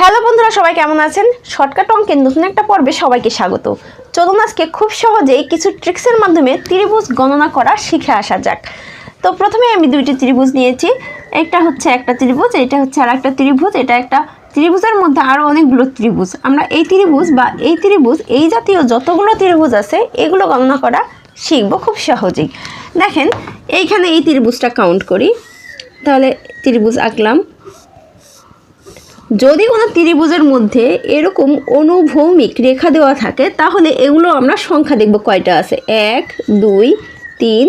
Hello বন্ধুরা, সবাই কেমন আছেন? শর্টকাট অঙ্কের নতুন একটা পর্বে সবাইকে স্বাগত। চলুন আজকে খুব সহজেই কিছু ট্রিক্সের মাধ্যমে ত্রিভুজ গণনা করা শিখে আসা যাক। তো প্রথমে আমি দুইটি ত্রিভুজ নিয়েছি। একটা হচ্ছে একটা ত্রিভুজ, এটা হচ্ছে আর একটা ত্রিভুজ, এটা একটা ত্রিভুজের মধ্যে আরও অনেকগুলো ত্রিভুজ। আমরা এই ত্রিভুজ বা এই ত্রিভুজ, এই জাতীয় যতগুলো ত্রিভুজ আছে, এগুলো গণনা করা শিখব খুব সহজেই। দেখেন, এইখানে এই ত্রিভুজটা কাউন্ট করি। তাহলে ত্রিভুজ আঁকলাম। যদি কোনো ত্রিভুজের মধ্যে এরকম অনুভৌমিক রেখা দেওয়া থাকে, তাহলে এগুলো আমরা সংখ্যা দেখব কয়টা আছে? এক, দুই, তিন,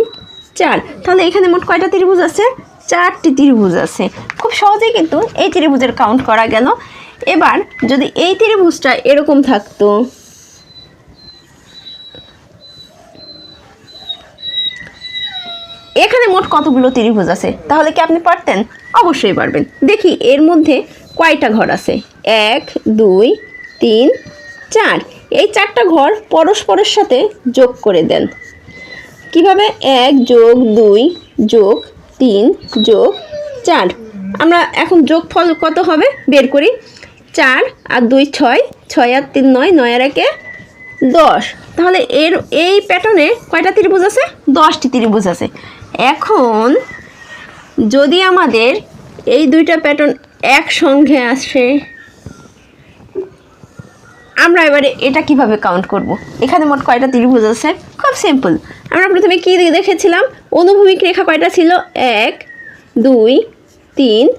চার। তাহলে এখানে মোট কয়টা ত্রিভুজ আছে? চারটি ত্রিভুজ আছে। খুব সহজেই কিন্তু এই ত্রিভুজের কাউন্ট করা গেল। এবার যদি এই ত্রিভুজটা এরকম থাকতো, এখানে মোট কতগুলো ত্রিভুজ আছে? তাহলে কি আপনি পারতেন? অবশ্যই পারবেন। দেখি, এর মধ্যে কয়টা ঘর আছে? এক, দুই, তিন, চার। এই চারটা ঘর পরস্পরের সাথে যোগ করে দেন। কীভাবে? এক যোগ দুই যোগ তিন যোগ চার। আমরা এখন যোগফল কত হবে? বের করি। চার আর দুই ছয় ছয় আর তিন নয় নয় আর একে দশ। তাহলে এর এই প্যাটার্নে কয়টা ত্রিভুজ আছে? দশটি ত্রিভুজ আছে। এখন যদি আমাদের এই দুইটা প্যাটার্ন একসঙ্গে আসে। আমরা এবারে এটা কীভাবে কাউন্ট করব। এখানে মোট কয়টা ত্রিভুজ আছে? খুব সিম্পল আমরা প্রথমে কী দেখেছিলাম? অনুভূমিক রেখা কয়টা ছিল? এক, দুই, তিন,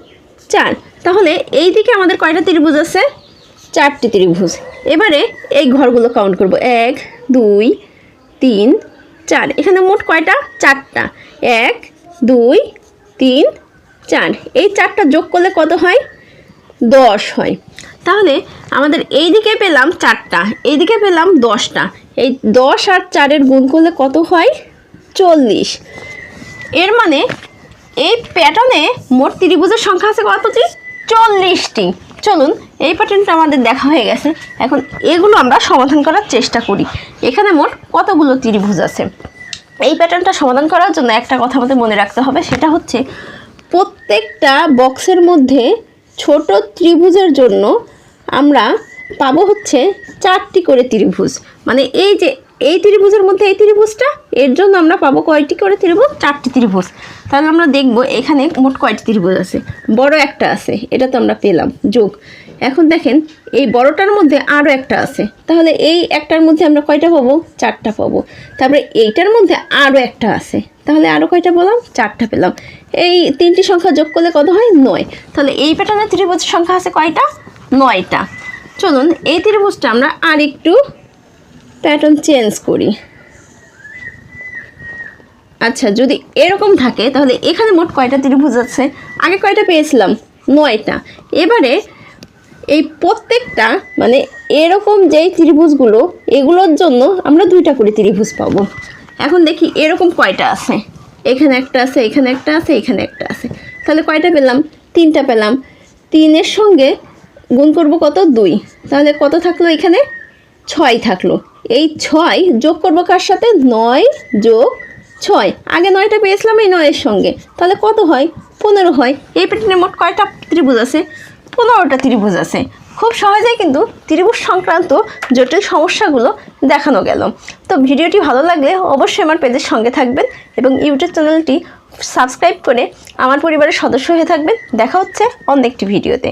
চার। তাহলে এই দিকে আমাদের কয়টা ত্রিভুজ আছে? চারটি ত্রিভুজ। এবারে এই ঘরগুলো কাউন্ট করব। এক, দুই, তিন, চার। এখানে মোট কয়টা? চারটা। এক, দুই, তিন চার। এই চারটা যোগ করলে কত হয়? দশ হয়। তাহলে আমাদের এই দিকে পেলাম চারটা, এইদিকে পেলাম দশটা। এই দশ আর চারের গুণ করলে কত হয়? চল্লিশ। এর মানে এই প্যাটার্নে মোট ত্রিভুজের সংখ্যা আছে কতটি? চল্লিশটি। চলুন, এই প্যাটার্নটা আমাদের দেখা হয়ে গেছে। এখন এগুলো আমরা সমাধান করার চেষ্টা করি। এখানে মোট কতগুলো ত্রিভুজ আছে? এই প্যাটার্নটা সমাধান করার জন্য একটা কথা আমাদের মনে রাখতে হবে, সেটা হচ্ছে প্রত্যেকটা বক্সের মধ্যে ছোট ত্রিভুজের জন্য আমরা পাবো হচ্ছে চারটি করে ত্রিভুজ। মানে এই যে এই ত্রিভুজের মধ্যে এই ত্রিভুজটা, এর জন্য আমরা পাবো কয়টি করে ত্রিভুজ? চারটি ত্রিভুজ। তাহলে আমরা দেখব এখানে মোট কয়টি ত্রিভুজ আছে। বড় একটা আছে, এটা তো আমরা পেলাম, যোগ। এখন দেখেন, এই বড়টার মধ্যে আরও একটা আছে। তাহলে এই একটার মধ্যে আমরা কয়টা পাবো? চারটা পাবো। তারপরে এইটার মধ্যে আরও একটা আছে। তাহলে আরও কয়টা বললাম চারটা পেলাম। এই তিনটি সংখ্যা যোগ করলে কত হয়? নয়। তাহলে এই প্যাটার্নের ত্রিভুজের সংখ্যা আছে কয়টা? নয়টা। চলুন, এই ত্রিভুজটা আমরা আর একটু প্যাটার্ন চেঞ্জ করি। আচ্ছা যদি এরকম থাকে, তাহলে এখানে মোট কয়টা ত্রিভুজ আছে? আগে কয়টা পেয়েছিলাম? নয়টা। এবারে এই প্রত্যেকটা মানে এরকম যেই ত্রিভুজগুলো, এগুলোর জন্য আমরা দুইটা করে ত্রিভুজ পাবো। এখন দেখি এরকম কয়টা আছে। এখানে একটা আছে, এখানে একটা আছে, এখানে একটা আছে। তাহলে কয়টা পেলাম? তিনটা পেলাম। তিনের সঙ্গে গুণ করব কত? দুই। তাহলে কত থাকল এখানে? ছয় থাকল। এই ছয় যোগ করব কার সাথে? নয় যোগ ছয়। আগে নয়টা পেয়েছিলাম, এই নয়ের সঙ্গে। তাহলে কত হয়? পনেরো হয়। এই প্যাটার্নে মোট কয়টা ত্রিভুজ আছে? পনেরোটা ত্রিভুজ আছে। খুব সহজেই কিন্তু ত্রিভুজ সংক্রান্ত জটিল সমস্যাগুলো দেখানো গেল। তো ভিডিওটি ভালো লাগলে অবশ্যই আমার পেজের সঙ্গে থাকবেন এবং ইউটিউব চ্যানেলটি সাবস্ক্রাইব করে আমার পরিবারের সদস্য হয়ে থাকবেন। দেখা হচ্ছে অন্য একটি ভিডিওতে।